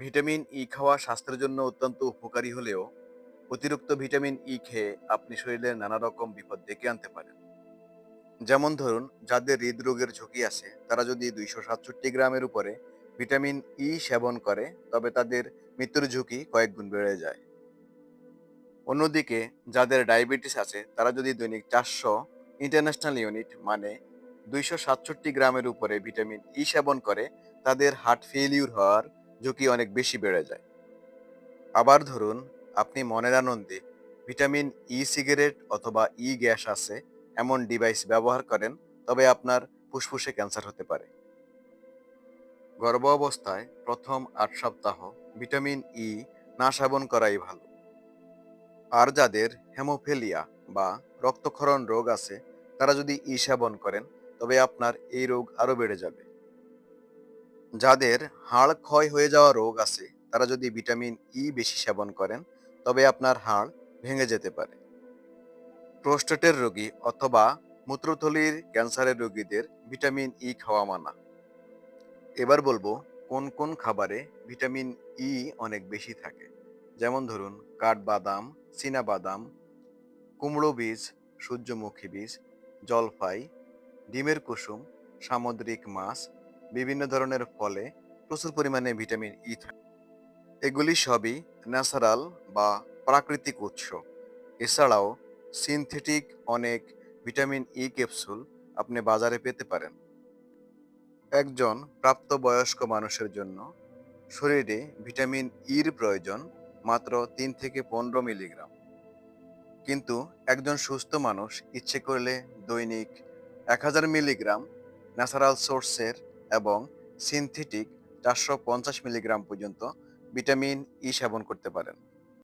Vitamin E খাওয়া স্বাস্থ্যের জন্য অত্যন্ত উপকারী হলেও অতিরিক্ত ভিটামিন ই খেয়ে আপনি শরীরে নানা রকম বিপদ ডেকে আনতে পারেন। যেমন ধরুন, যাদের হৃদরোগের ঝুঁকি আছে, তারা যদি দুইশো সাতষট্টি গ্রামের উপরে ভিটামিন ই সেবন করে, তবে তাদের মৃত্যুর ঝুঁকি কয়েক গুণ বেড়ে যায়। অন্যদিকে, যাদের ডায়াবেটিস আছে, তারা যদি দৈনিক চারশো ইন্টারন্যাশনাল ইউনিট মানে দুইশো সাতষট্টি গ্রামের উপরে ভিটামিন ই সেবন করে, তাদের হার্ট ফেলিউর হওয়ার ঝুঁকি অনেক বেশি বেড়ে যায়। আবার ধরুন, আপনি মনের আনন্দে ভিটামিন ই সিগারেট অথবা ই গ্যাস আছে, এমন ডিভাইস ব্যবহার করেন, তবে আপনার ফুসফুসে ক্যান্সার হতে পারে। গর্ভ অবস্থায় প্রথম আট সপ্তাহ ভিটামিন ই না সেবন করাই ভালো। আর যাদের হেমোফেলিয়া বা রক্তক্ষরণ রোগ আছে, তারা যদি ই সেবন করেন, তবে আপনার এই রোগ আরও বেড়ে যাবে। যাদের হাড় ক্ষয় হয়ে যাওয়া রোগ আছে, তারা যদি ভিটামিন ই বেশি সেবন করেন, তবে আপনার হাড় ভেঙে যেতে পারে। প্রোস্টেটের রোগী অথবা মূত্রথলির ক্যান্সারের রোগীদের ভিটামিন ই খাওয়া মানা। এবার বলব, কোন কোন খাবারে ভিটামিন ই অনেক বেশি থাকে? যেমন ধরুন, কাঠবাদাম বাদাম কুমড়ো বীজ, সূর্যমুখী বীজ, জলফাই, ডিমের কুসুম, সামুদ্রিক মাছ বিভিন্ন ধরনের ফলে প্রচুর পরিমাণে ভিটামিন ই থাকে। এগুলি সবই ন্যাচারাল বা প্রাকৃতিক উৎস। এছাড়াও সিনথেটিক অনেক ভিটামিন ই ক্যাপসুল আপনি বাজারে পেতে পারেন। একজন প্রাপ্তবয়স্ক মানুষের জন্য শরীরে ভিটামিন ইর প্রয়োজন মাত্র তিন থেকে পনেরো মিলিগ্রাম। কিন্তু একজন সুস্থ মানুষ ইচ্ছে করলে দৈনিক এক হাজার মিলিগ্রাম ন্যাচারাল সোর্সের এবং সিনথেটিক চারশো পঞ্চাশ মিলিগ্রাম পর্যন্ত ভিটামিন ই সেবন করতে পারেন।